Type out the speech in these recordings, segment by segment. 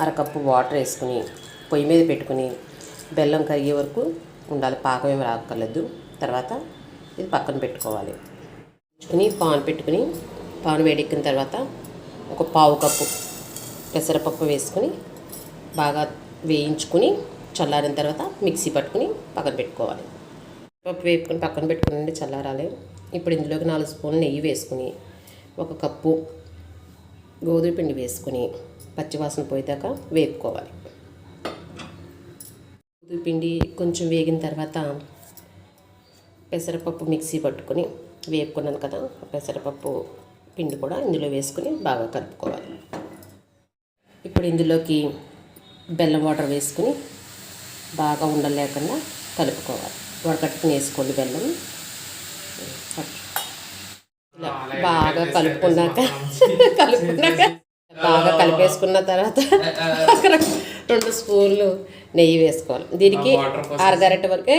అరకప్పు వాటర్ వేసుకుని పొయ్యి మీద పెట్టుకుని బెల్లం కరిగే వరకు ఉండాలి. పాకం ఏమి రాక్కర్లేదు. తర్వాత ఇది పక్కన పెట్టుకోవాలి. పెట్టుకుని పాన్ పెట్టుకుని పాన్ వేడెక్కిన తర్వాత ఒక పావు కప్పు పెసరపప్పు వేసుకుని బాగా వేయించుకుని చల్లారిన తర్వాత మిక్సీ పట్టుకుని పక్కన పెట్టుకోవాలి. పప్పు వేపుకొని పక్కన పెట్టుకుని చల్లారాలి. ఇప్పుడు ఇందులోకి నాలుగు స్పూన్లు నెయ్యి వేసుకుని ఒక కప్పు గోధుమ పిండి వేసుకుని పచ్చివాసన పోయేదాకా వేపుకోవాలి. గోధుమ పిండి కొంచెం వేగిన తర్వాత పెసరపప్పు మిక్సీ పట్టుకొని వేపుకున్నాను కదా పెసరపప్పు పిండి కూడా ఇందులో వేసుకుని బాగా కలుపుకోవాలి. ఇప్పుడు ఇందులోకి బెల్లం వాటర్ వేసుకుని బాగా ఉండలేకుండా కలుపుకోవాలి. వడకట్టుకుని వేసుకోండి బెల్లం. బాగా కలుపుకున్నాక. కలుపుకున్నాక బాగా కలిపేసుకున్న తర్వాత ఒక రెండు స్పూన్లు నెయ్యి వేసుకోవాలి. దీనికి అరగరట వరకు!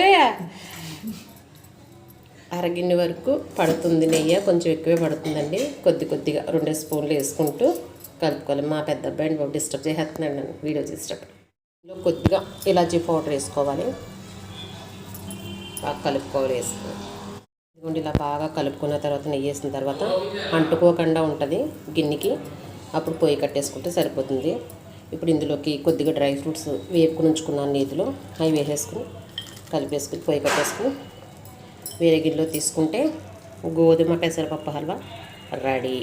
అరగిన్ని వరకు పడుతుంది నెయ్యి కొంచెం ఎక్కువే పడుతుందండి. కొద్ది కొద్దిగా రెండు స్పూన్లు వేసుకుంటూ కలుపుకోవాలి. మా పెద్ద అబ్బాయిని బాబు డిస్టర్బ్ చేసేస్తున్నాడు నన్ను వీడియో చేసేటప్పుడు. కొద్దిగా ఇలాచీ పౌడర్ వేసుకోవాలి. బాగా కలుపుకోవాలి వేసుకోవాలి. ఇదిగోండి ఇలా బాగా కలుపుకున్న తర్వాత నెయ్యి వేసిన తర్వాత అంటుకోకుండా ఉంటుంది గిన్నెకి. అప్పుడు పొయ్యి కట్టేసుకుంటే సరిపోతుంది. ఇప్పుడు ఇందులోకి కొద్దిగా డ్రై ఫ్రూట్స్ వేపుకుని ఉంచుకున్నాను నీతిలో. అవి వేసేసుకుని కలిపేసుకుని పొయ్యి కట్టేసుకుని వేరే గిన్నెలో తీసుకుంటే గోధుమ పెసరపప్పు హల్వా రెడీ.